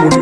नमस्कार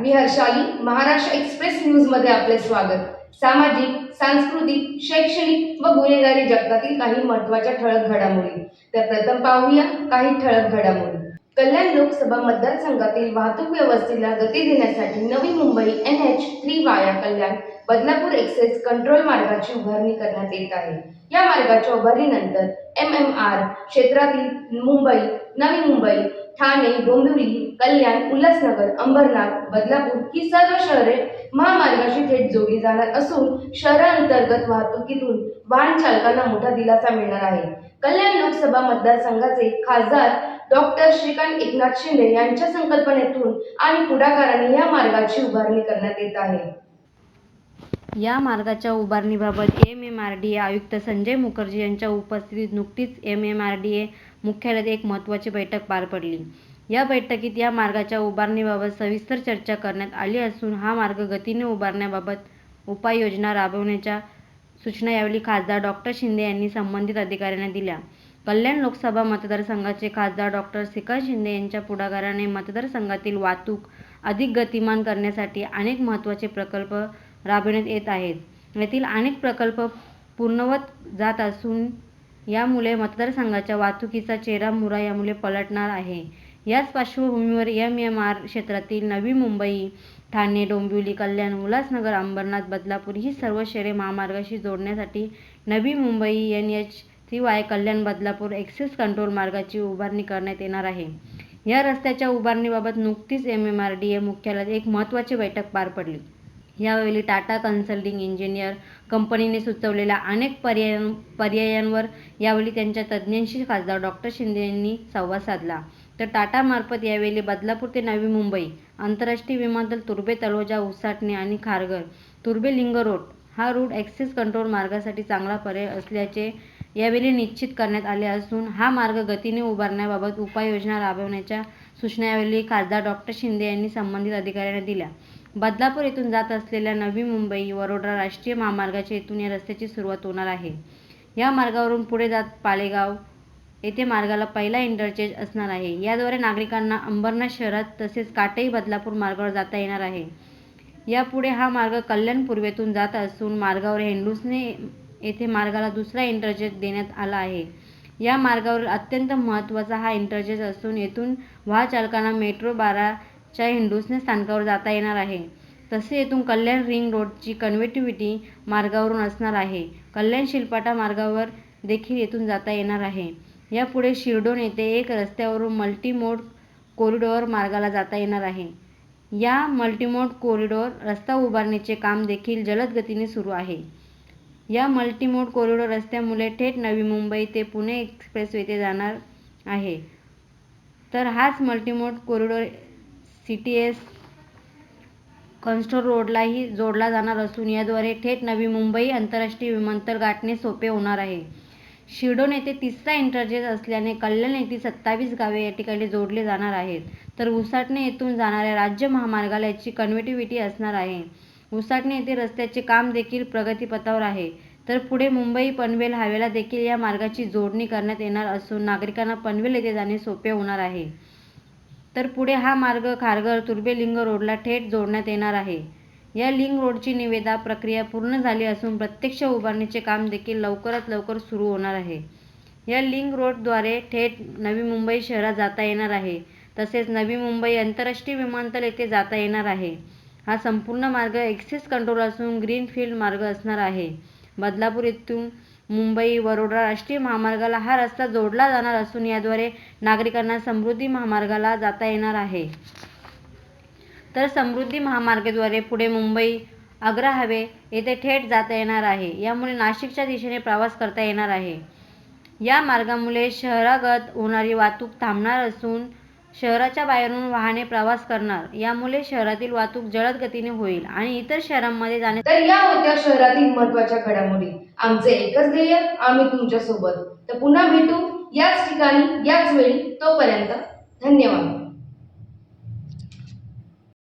मी हर्षाली महाराष्ट्र एक्सप्रेस न्यूजमध्ये आपले स्वागत. सामाजिक सांस्कृतिक शैक्षणिक व गुन्हेगारी जगतातील काही महत्त्वाच्या ठळक घडामोडी. तर प्रथम पाहूया काही ठळक घडामोडी. कल्याण लोकसभा मतदारसंघातील वाहतूक व्यवस्थेला गती देण्यासाठी नवी मुंबई एन एच थ्री वाया कल्याण बदलापूर एक्सेस कंट्रोल मार्गाची उभारणी करण्यात येत आहे. या मार्गाच्या उभारणीनंतर एम एम आर क्षेत्रातील मुंबई नवी मुंबई ठाणे डोंबिवली कल्याण उल्हासनगर अंबरनाथ बदलापूर ही सर्व शहरे महामार्गाशी थेट जोडली जाणार असून शहरांतर्गत वाहतुकीतून वाहन चालकांना मोठा दिलासा मिळणार आहे. कल्याण लोकसभा मतदारसंघाचे खासदार डॉक्टर श्रीकांत एकनाथ शिंदे यांच्या संकल्पनेतून आणि पुढाकाराने या मार्गाची उभारणी करण्यात येत आहे. या मार्गाच्या उभारणीबाबत M M R D A आयुक्त संजय मुखर्जी यांच्या उपस्थितीत नुकतीच M M R D A मुख्यालयात एक महत्त्वाची बैठक पार पडली. या बैठकीत या मार्गाच्या उभारणीबाबत सविस्तर चर्चा करण्यात आली असून हा मार्ग गतीने उभारण्याबाबत उपाययोजना राबवण्याच्या सूचना यावेळी खासदार डॉक्टर शिंदे यांनी संबंधित अधिकाऱ्यांना दिल्या. कल्याण लोकसभा मतदारसंघाचे खासदार डॉक्टर श्रीकांत शिंदे यांच्या पुढाकाराने मतदारसंघातील वाहतूक अधिक गतिमान करण्यासाठी अनेक महत्त्वाचे प्रकल्प राबविण्यात येत आहेत. येथील अनेक प्रकल्प पूर्णवत जात असून यामुळे मतदारसंघाच्या वाहतुकीचा चेहरा मुरा यामुळे पलटणार आहे. याच पार्श्वभूमीवर एम एम आर क्षेत्रातील नवी मुंबई ठाणे डोंबिवली कल्याण उल्हासनगर अंबरनाथ बदलापूर ही सर्व शहरे महामार्गाशी जोडण्यासाठी Navi Mumbai N H C Y Kalyan Badlapur access control मार्गाची उभारणी करण्यात येणार आहे. या रस्त्याच्या उभारणीबाबत नुकतीच M M R D A मुख्यालयात एक महत्त्वाची बैठक पार पडली. यावेळी टाटा कन्सल्टिंग इंजिनियर कंपनीने सुचवलेल्या अनेक पर्याय पर्यायांवर यावेळी त्यांच्या तज्ज्ञांशी खासदार डॉक्टर शिंदे यांनी संवाद साधला. तर टाटामार्फत यावेळी बदलापूर ते नवी मुंबई आंतरराष्ट्रीय विमानतळ तुर्बे तळोजा उसाटणे आणि खारघर तुर्बे लिंग रोड हा रूट ॲक्सेस कंट्रोल मार्गासाठी चांगला पर्याय असल्याचे यावेळी निश्चित करण्यात आले असून हा मार्ग गतीने उभारण्याबाबत उपाययोजना राबवण्याच्या सूचना यावेळी खासदार डॉक्टर शिंदे यांनी संबंधित अधिकाऱ्यांना दिल्या. बदलापूर येथून जात असलेल्या नवी मुंबई वडोदरा राष्ट्रीय महामार्गाच्या येथून या रस्त्याची सुरुवात होणार आहे. या मार्गावरून पुढे जात पालेगाव येथे मार्गाला पहिला इंटरचेंज असणार आहे. याद्वारे नागरिकांना अंबरनाथ शहरात तसेच काटई बदलापूर मार्गावर जाता येणार आहे. यापुढे हा मार्ग कल्याण पूर्वेतून जात असून मार्गावर हेंडुसने येथे मार्गाला दुसरा इंटरचेंज देण्यात आला आहे. या मार्गावर अत्यंत महत्त्वाचा हा इंटरचेंज असून येथून वाहचालकांना मेट्रो बारा च्या हिंडुसने स्थानकावर जाता येणार आहे. तसे येथून कल्याण रिंग रोडची कन्व्हेटिव्हिटी मार्गावरून असणार आहे. कल्याण शिलपाटा मार्गावर देखील येथून जाता येणार आहे. यापुढे शिरडोन येथे एक रस्त्यावरून मल्टीमोड कॉरिडॉर मार्गाला जाता येणार आहे. या मल्टीमोड कॉरिडॉर रस्ता उभारणीचे काम देखील जलद गतीने सुरू आहे. या मल्टीमोड कॉरिडॉर रस्त्यामुळे थेट नवी मुंबई ते पुणे एक्सप्रेस येथे जाणार आहे. तर हाच multimode corridor C T S कन्स्टोर रोडलाही जोडला जाणार असून याद्वारे थेट नवी मुंबई आंतरराष्ट्रीय विमानतळ गाठणे सोपे होणार आहे. शिर्डोन येथे तिसरा इंटरचेंज असल्याने कल्याण येथील सत्तावीस गावे या ठिकाणी जोडले जाणार आहेत. तर उसाटणे येथून जाणाऱ्या राज्य महामार्गाला याची कनेक्टिव्हिटी असणार आहे. उसाटणे येथे रस्त्याचे काम देखील प्रगतीपथावर आहे. तर पुढे मुंबई पनवेल हायवेला देखील या मार्गाची जोडणी करण्यात येणार असून नागरिकांना पनवेल येथे जाणे सोपे होणार आहे. तर पुढे हा मार्ग खारघर तुर्बेलिंग रोडला थेट जोडण्यात येणार आहे. या लिंग रोडची निवेदा प्रक्रिया पूर्ण झाली असून प्रत्यक्ष उभारणीचे काम देखील लवकरात लवकर सुरू होणार आहे. या लिंक रोडद्वारे थेट नवी मुंबई शहरात जाता येणार आहे. तसेच नवी मुंबई आंतरराष्ट्रीय विमानतळ येथे जाता येणार आहे. हा संपूर्ण मार्ग एक्सेस कंट्रोल असून ग्रीनफील्ड मार्ग असणार आहे. बदलापूर येथून मुंबई वडोदरा राष्ट्रीय महामार्गाला हा रस्ता जोडला जाणार असून याद्वारे नागरिकांना समृद्धी महामार्गाला जाता येणार आहे. तर समृद्धी महामार्गाद्वारे पुढे मुंबई आग्रा हवे येथे थेट जाता येणार आहे. यामुळे नाशिकच्या दिशेने प्रवास करता येणार आहे. या मार्गामुळे शहरागत होणारी वाहतूक थांबणार असून शहराच्या बाहेरून वाहने प्रवास करणार. यामुळे शहरातील वाहतूक जलद गतीने होईल आणि इतर शहरांमध्ये जाणे तर या होत्या शहरातील महत्त्वाच्या घडामोडी. आमचे एकच ध्येय आम्ही तुमच्यासोबत तर पुन्हा भेटू. याच ठिकाणी याच वेळी तोपर्यंत धन्यवाद.